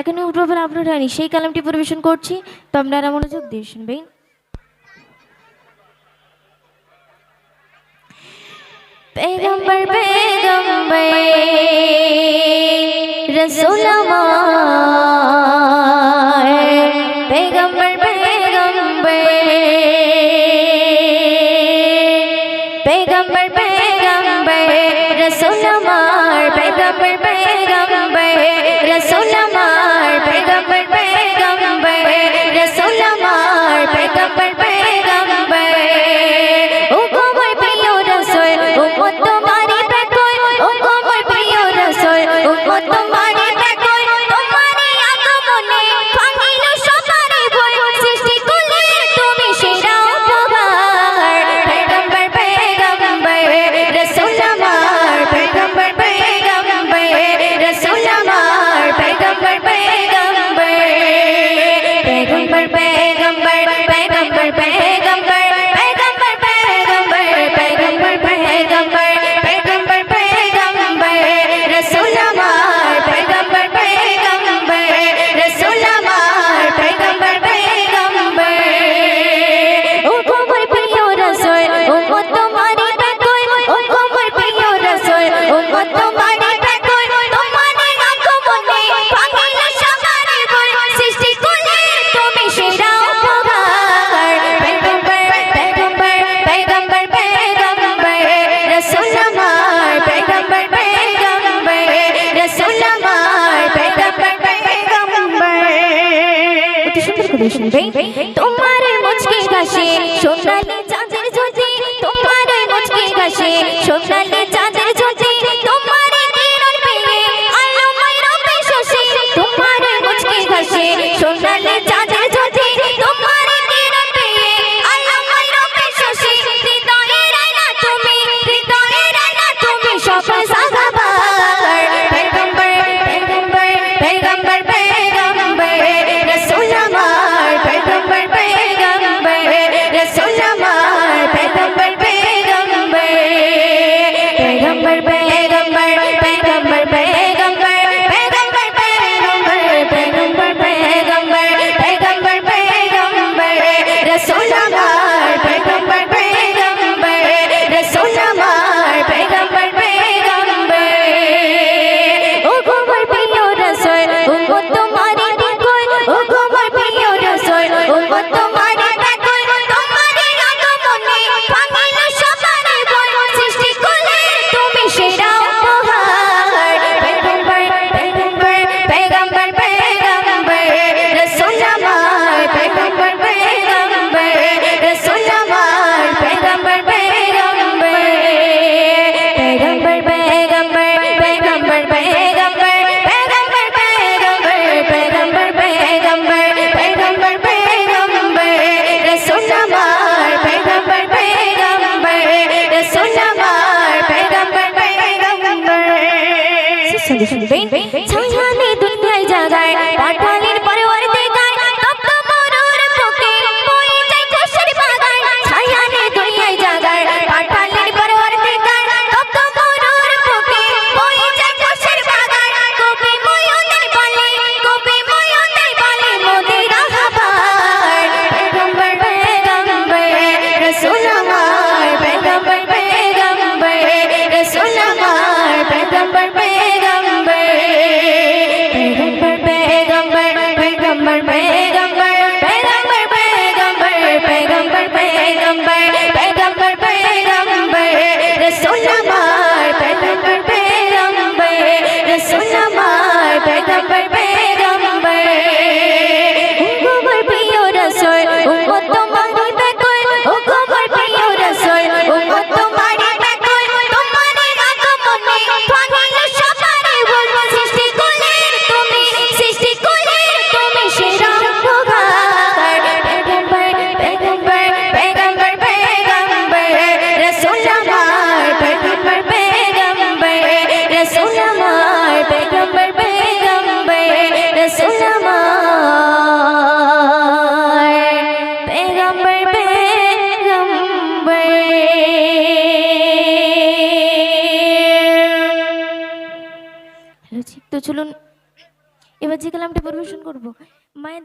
এখন প্রবল আপনারা রানী। সেই কালামটি পরিবেশন করছি। তো আপনারা মনোযোগ দিয়ে শুনবেন। পেগম্বর পেগম্বর, রসুল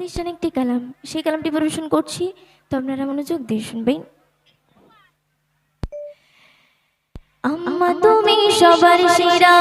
মিষ্টান একটি কালাম। সেই কালামটি পরিবেশন করছি। তো আপনারা মনোযোগ দিয়ে শুনবেন। আম্মা তুমি সবার সেরা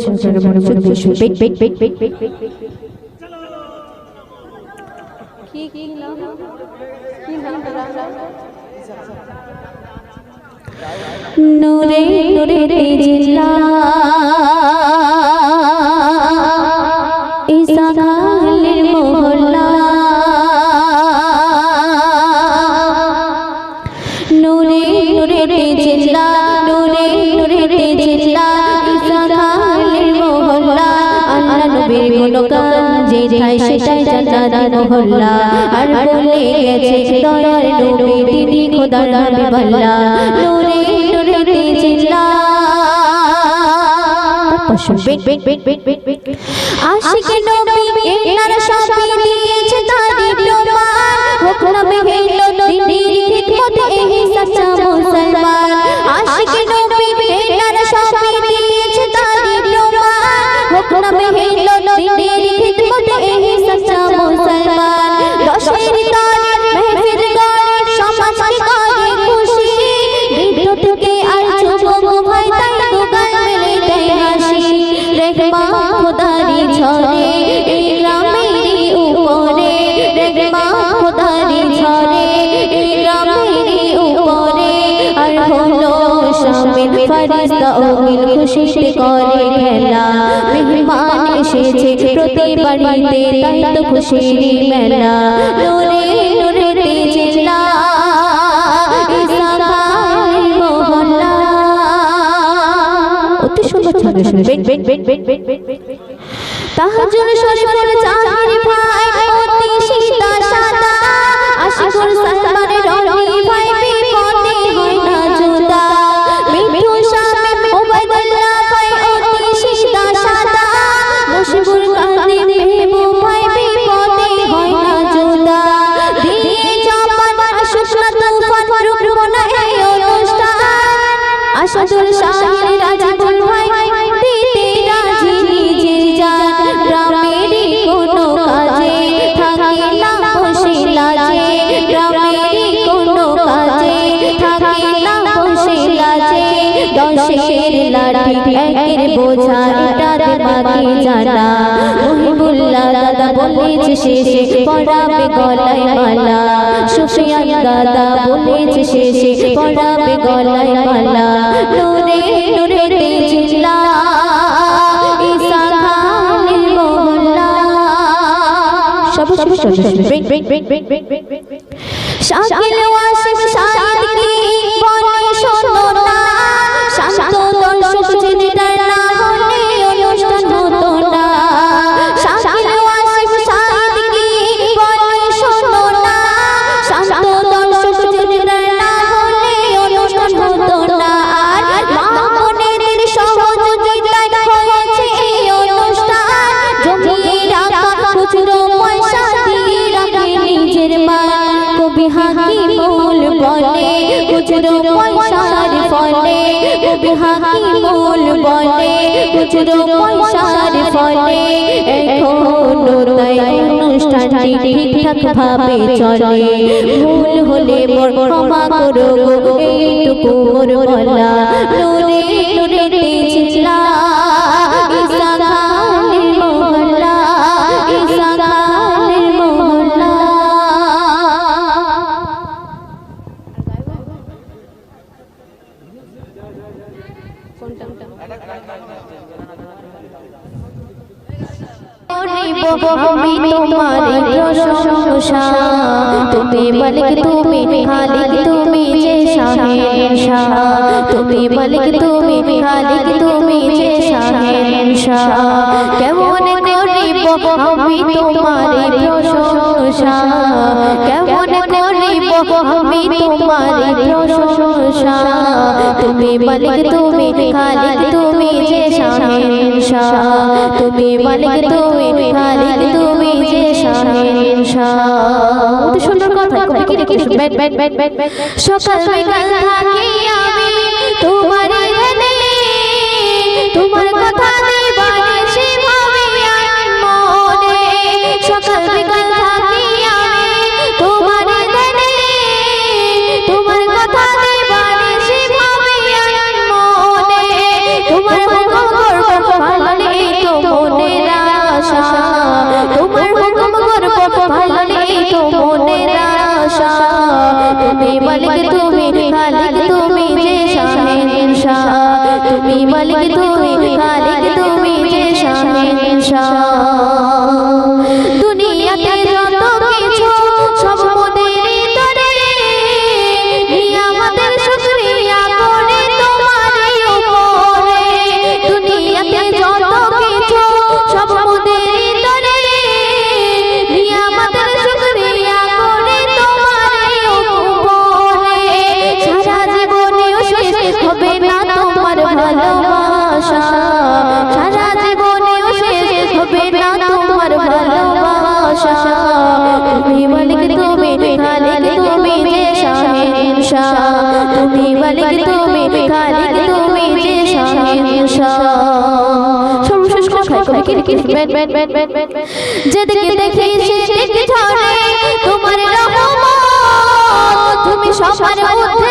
শ্রোতারা মনোযোগ দিয়ে শুনবে নুরে মোহল্লা। আর বলে গেছে দয়ার নবী দিদি খোদার হাবিবাল্লাহ নূরে নূরে জিল্লা আশিক নবী এনার সবাই দিয়েছে তার ডিপ্লোমা। হুকম হেলো দিদির খিদমত এহসাস ফারিস্তা উকিল খুশিতে করে খেলা মেহমান এসেছে প্রতি বাড়িতে তাই তো খুশির মেলা। নূরে নূরে তেজলা ঈসা খানের মহল্লা অতি সুন্দর ছন্দে শুনবেন। অতি সিদা। আশিকুর ভাই পড়াবে গলায় মালা সুফিয়ান দাদা বলেছে শেষে পড়াবে গলায় মালা নূরে নূরে তেজিল্লা ঈসা খানের মহল্লা সব সব সব শাহিদ ভাবে চলে। ভুল হলে মোর ক্ষমা করো এইটুকু মোর বলা তুমি মালিক তুমি খালিক তুমি যে শাহের শাহ তুমি মালিক তুমি খালিক তুমি যে শাহের শাহ কেমন করিব আমি তোমার প্রশংসা। কেমন করিব আমি তোমার প্রশংসা? তুমি মালিক, তুমি খালিক, তুমি যে শাহের শাহ তুমি মালিক, তুমি খালিক, তুমি যে সকাল থাকি আমি তোমার তোমার কথা তুমি মালিক, তুমি খালিক, তুমি যে শাহিন শাহ। তুমি মালিক, তুমি খালিক, তুমি যে শাহিন শাহ। ব্যাট ব্যাট ব্যাট যেদিকে দেখি সেদিকে ঝরে তোমার তুমি সবার ঊর্ধ্বে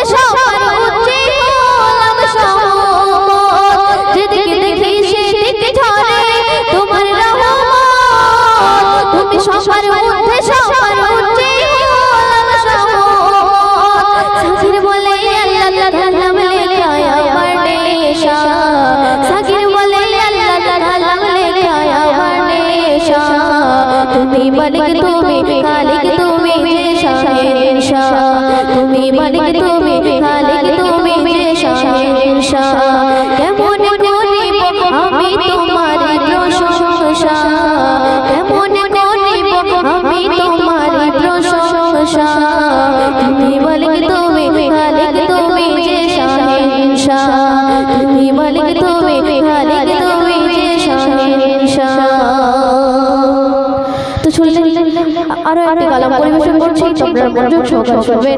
সকাল সবে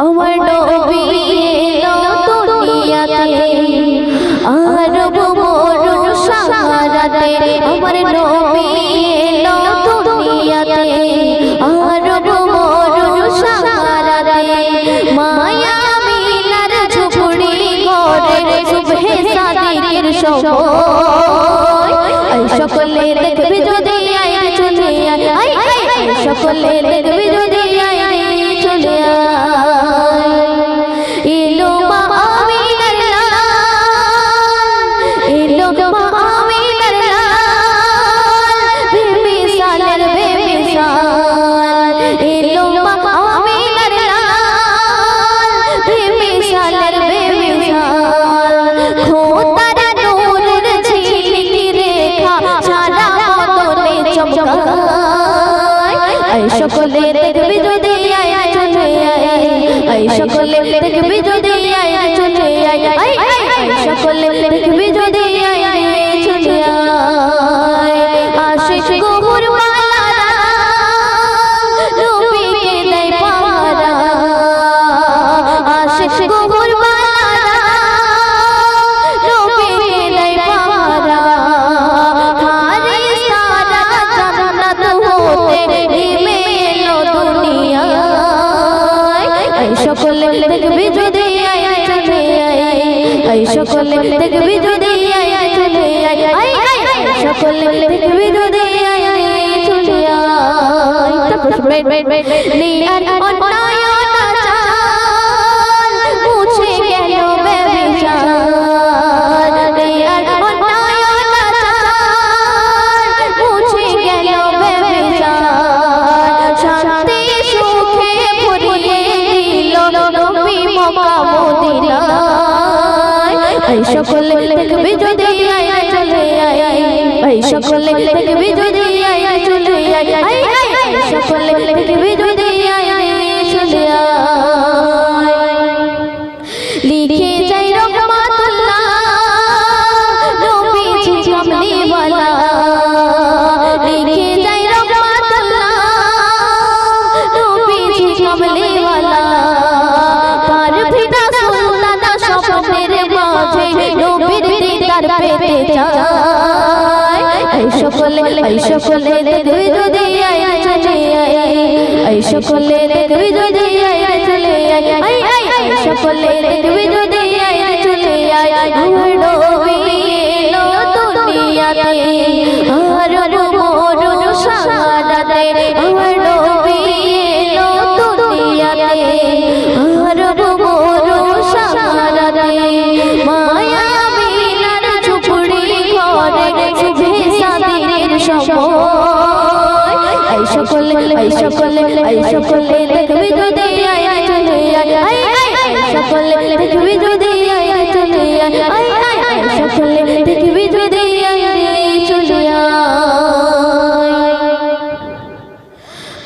আমার সকলে দেখবে যদি আয় চলে আয় সকলে দেখবে করলে দেখবে? ওয়ালা তার পিতা সকলে এই সকলে আয় চলে আয়। সকলে আয় চলে আয়। সকলে আয় চলে আয়। আই সকলে আই সকলে দেখবি যদি আই চলে আই আই আই সকলে দেখবি যদি আই চলে আই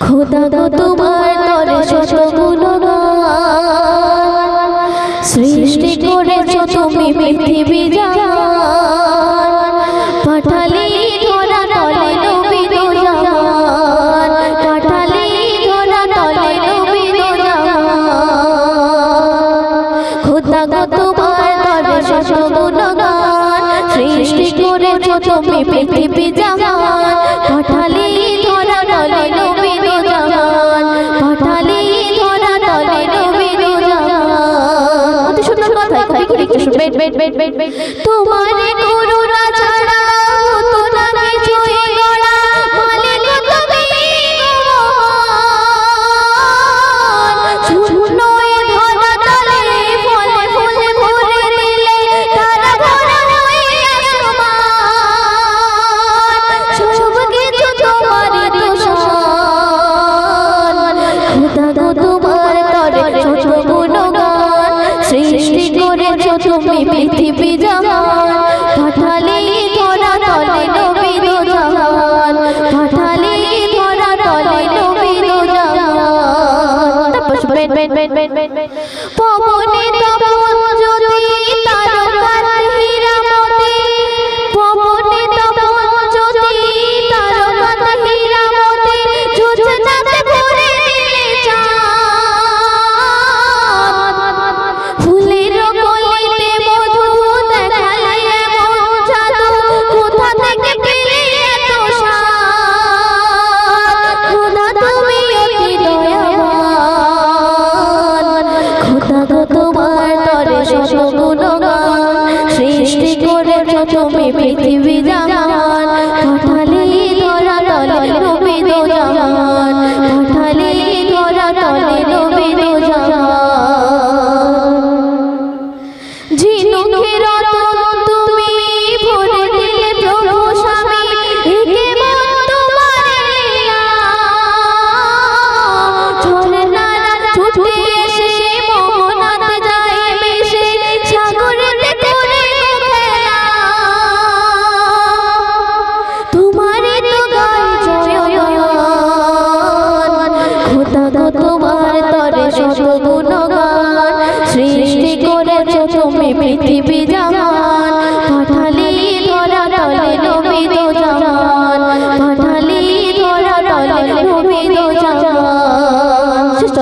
খোদা গো তোমারে পবনে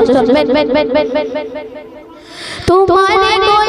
চলবেন তোমার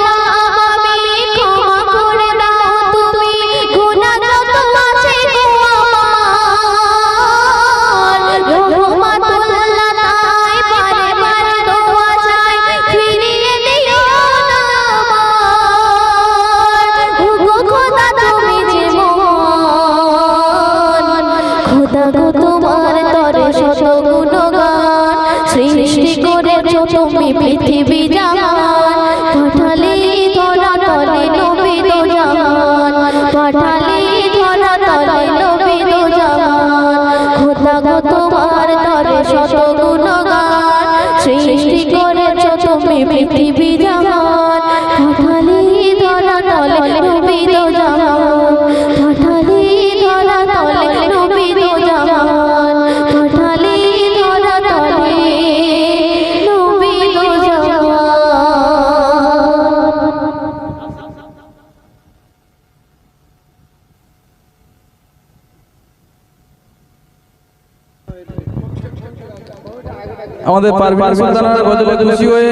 আমাদের পারভীন সুলতানার গজলে খুশি হয়ে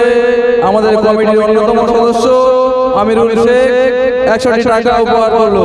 আমাদের কমিটির অন্যতম সদস্য আমিরুল শেখ একশোটি টাকা উপহার করল।